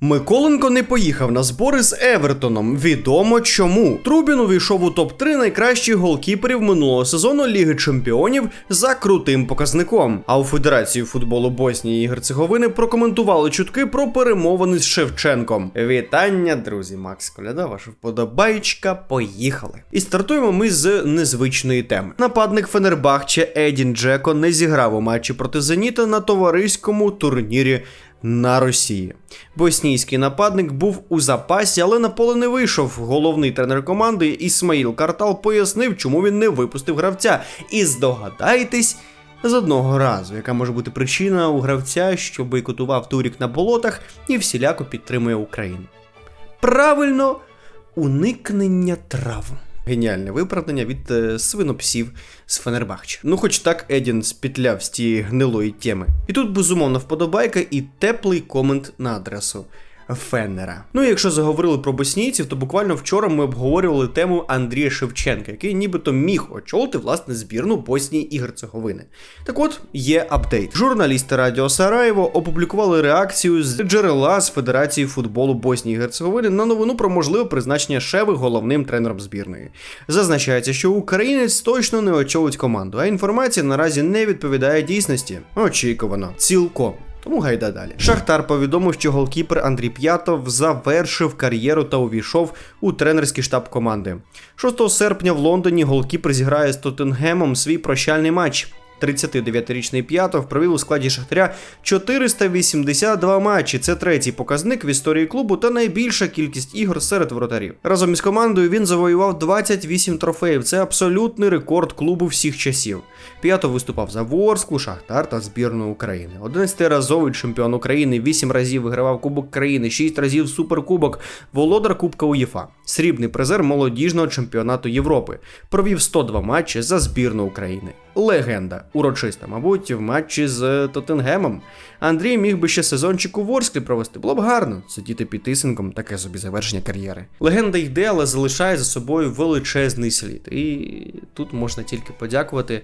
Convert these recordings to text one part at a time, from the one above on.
Миколенко не поїхав на збори з Евертоном. Відомо чому. Трубін увійшов у топ-3 найкращих голкіперів минулого сезону Ліги Чемпіонів за крутим показником. А у Федерації футболу Боснії і Герцеговини прокоментували чутки про перемовини з Шевченком. Вітання, друзі, Макс Коляда, ваша вподобайчка. Поїхали. І стартуємо ми з незвичної теми. Нападник Фенербахче Едін Джеко не зіграв у матчі проти Зеніта на товариському турнірі на Росії. Боснійський нападник був у запасі, але на поле не вийшов. Головний тренер команди Ісмаїл Картал пояснив, чому він не випустив гравця. І здогадайтесь. З одного разу, яка може бути причина у гравця, що бойкотував турік на болотах і всіляко підтримує Україну. Правильно, уникнення травм. Геніальне виправдання від е, свинопсів з Фенербахче. Ну, хоч так Едін спітляв з тієї гнилої теми. І тут безумовно вподобайка і теплий комент на адресу. Феннера. Ну якщо заговорили про боснійців, то буквально вчора ми обговорювали тему Андрія Шевченка, який нібито міг очолити власне збірну Боснії і Герцеговини. Так от є апдейт. Журналісти Радіо Сараєво опублікували реакцію з джерела з Федерації футболу Боснії і Герцеговини на новину про можливе призначення Шеви головним тренером збірної. Зазначається, що українець точно не очолить команду, а інформація наразі не відповідає дійсності. Очікувано, цілком. Тому гайда далі. Шахтар повідомив, що голкіпер Андрій П'ятов завершив кар'єру та увійшов у тренерський штаб команди. 6 серпня в Лондоні голкіпер зіграє з Тоттенгемом свій прощальний матч. 39-річний П'ятов провів у складі Шахтаря 482 матчі. Це третій показник в історії клубу та найбільша кількість ігор серед воротарів. Разом із командою він завоював 28 трофеїв. Це абсолютний рекорд клубу всіх часів. П'ятов виступав за Ворсклу, Шахтар та збірну України. 11-разовий чемпіон України, 8 разів вигравав Кубок країни, 6 разів Суперкубок, володар Кубка УЄФА, срібний призер молодіжного чемпіонату Європи. Провів 102 матчі за збірну України. Легенда, урочиста, мабуть, в матчі з Тоттенгемом. Андрій міг би ще сезончик у Ворсклі провести. Було б гарно сидіти під тисенком, таке собі завершення кар'єри. Легенда йде, але залишає за собою величезний слід. І тут можна тільки подякувати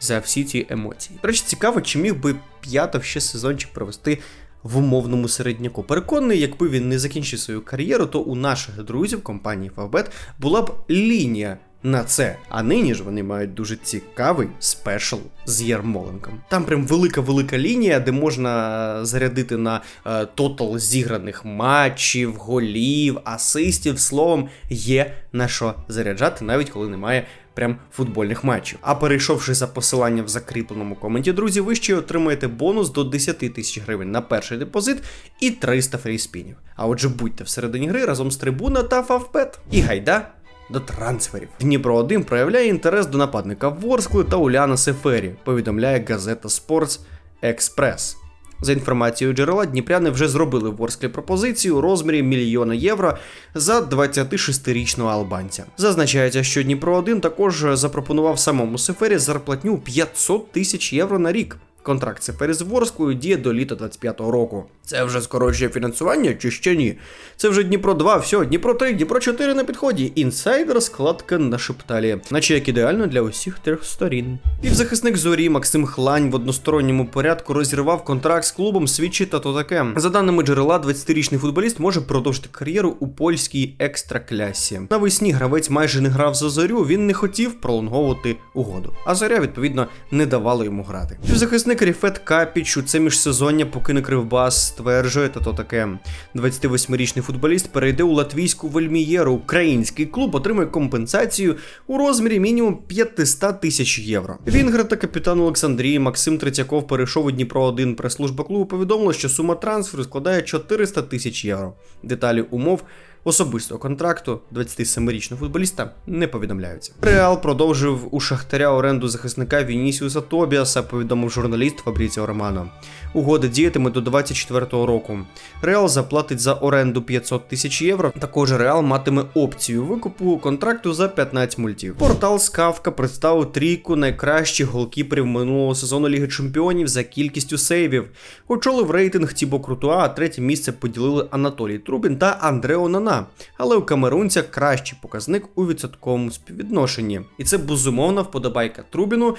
за всі ці емоції. До речі, цікаво, чи міг би п'ятов ще сезончик провести в умовному середняку. Переконаний, якби він не закінчив свою кар'єру, то у наших друзів компанії Favbet була б лінія. На це, а нині ж вони мають дуже цікавий спешл з Ярмоленком. Там прям велика-велика лінія, де можна зарядити на е, тотал зіграних матчів, голів, асистів. Словом, є на що заряджати, навіть коли немає прям футбольних матчів. А перейшовши за посиланням в закріпленому коменті, друзі, ви ще отримаєте бонус до 10 тисяч гривень на перший депозит і 300 фріспінів. А отже, будьте всередині гри разом з трибуна та Фавпет. І гайда. До трансферів Дніпро 1 проявляє інтерес до нападника Ворскли та Уляна Сефері, повідомляє газета Sports Експрес. За інформацією джерела, Дніпряни вже зробили Ворсклі пропозицію у розмірі мільйона євро за 26-річного албанця. Зазначається, що Дніпро 1 також запропонував самому Сефері зарплатню 500 тисяч євро на рік. Контракт Сефері з Ворською діє до літа 25-го року. Це вже скорочує фінансування чи ще ні? Це вже Дніпро 2, все, Дніпро 3, Дніпро 4 на підході. Інсайдер складка на шепталі, наче як ідеально для усіх трьох сторін. Півзахисник зорі Максим Хлань в односторонньому порядку розірвав контракт з клубом Свічі та то таке. За даними джерела, 20-річний футболіст може продовжити кар'єру у польській екстраклясі. Навесні гравець майже не грав за зорю. Він не хотів пролонговувати угоду. А зоря, відповідно, не давала йому грати. Півзахисник Ріфет Капіч у це міжсезоння, поки не кривбас стверджує, то таке. 28-річний футболіст перейде у латвійську вельмієру. Український клуб отримує компенсацію у розмірі мінімум 500 тисяч євро. Вінгер та капітан Олександрії Максим Третьяков перейшов у Дніпро 1 прес-служба клубу. Повідомила, що сума трансферу складає 400 тисяч євро. Деталі умов. Особистого контракту 27-річного футболіста не повідомляються. Реал продовжив у Шахтаря оренду захисника Вінісіуса Тобіаса, повідомив журналіст Фабріціо Романо. Угода діятиме до 24-го року. Реал заплатить за оренду 500 тисяч євро. Також Реал матиме опцію викупу контракту за 15 мультів. Портал Скавка представив трійку найкращих голкіперів минулого сезону Ліги Чемпіонів за кількістю сейвів. Очолив рейтинг Тібо Крутуа, а третє місце поділили Анатолій Трубін та Андрео Нана. Але у камерунця кращий показник у відсотковому співвідношенні. І це безумовна вподобайка Трубіну.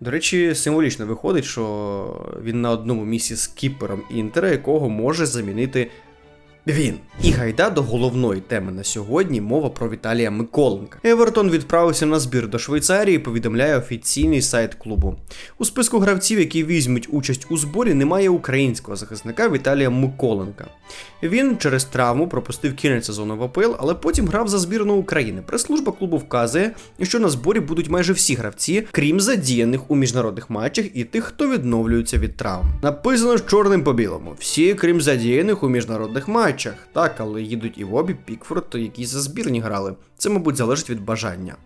До речі, символічно виходить, що він на одному місці з кіпером Інтера, якого може замінити він. І гайда до головної теми на сьогодні мова про Віталія Миколенка. Евертон відправився на збір до Швейцарії, повідомляє офіційний сайт клубу. У списку гравців, які візьмуть участь у зборі, немає українського захисника Віталія Миколенка. Він через травму пропустив кінець сезону в АПЛ, але потім грав за збірну України. Прес-служба клубу вказує, що на зборі будуть майже всі гравці, крім задіяних у міжнародних матчах і тих, хто відновлюється від травм. Написано чорним по білому: всі, крім задіяних у міжнародних матчах. Так, але їдуть і Вобі, Пікфорд, які за збірні грали. Це, мабуть, залежить від бажання.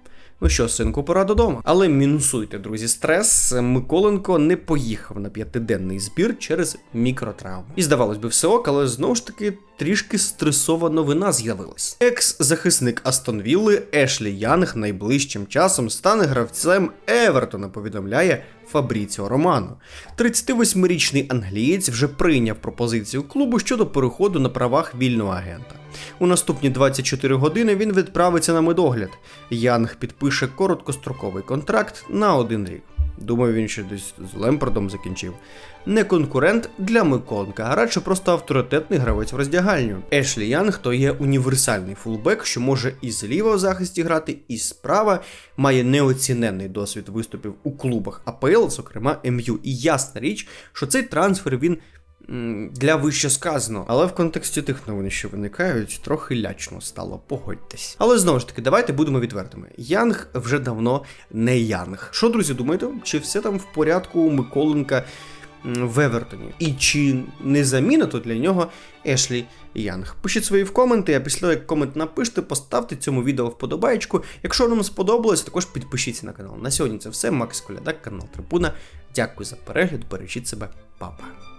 Ну що, синку, пора додому. Але мінусуйте, друзі, стрес. Миколенко не поїхав на п'ятиденний збір через мікротравму. І здавалось би, все ок, але знову ж таки трішки стресова новина з'явилась. Екс-захисник Астон Вілли Ешлі Янг найближчим часом стане гравцем Евертона, повідомляє Фабріціо Романо. 38-річний англієць вже прийняв пропозицію клубу щодо переходу на правах вільного агента. У наступні 24 години він відправиться на медогляд. Янг підпише короткостроковий контракт на один рік. Думаю, він ще десь з Лемпардом закінчив. Не конкурент для Миконка, а радше просто авторитетний гравець в роздягальню. Ешлі Янг то є універсальний фулбек, що може і зліва в захисті грати, і справа має неоціненний досвід виступів у клубах АПЛ, зокрема МЮ. І ясна річ, що цей трансфер він для вище сказано, але в контексті тих новин, що виникають, трохи лячно стало, погодьтесь. Але знову ж таки, давайте будемо відвертими. Янг вже давно не Янг. Що, друзі, думаєте? Чи все там в порядку Миколенка в Евертоні? І чи не заміна то для нього Ешлі Янг? Пишіть свої в коменти, а після як комент напишете, поставте цьому відео вподобайку. Якщо вам сподобалось, також підпишіться на канал. На сьогодні це все. Макс Колядак, канал Трибуна. Дякую за перегляд, бережіть себе, папа.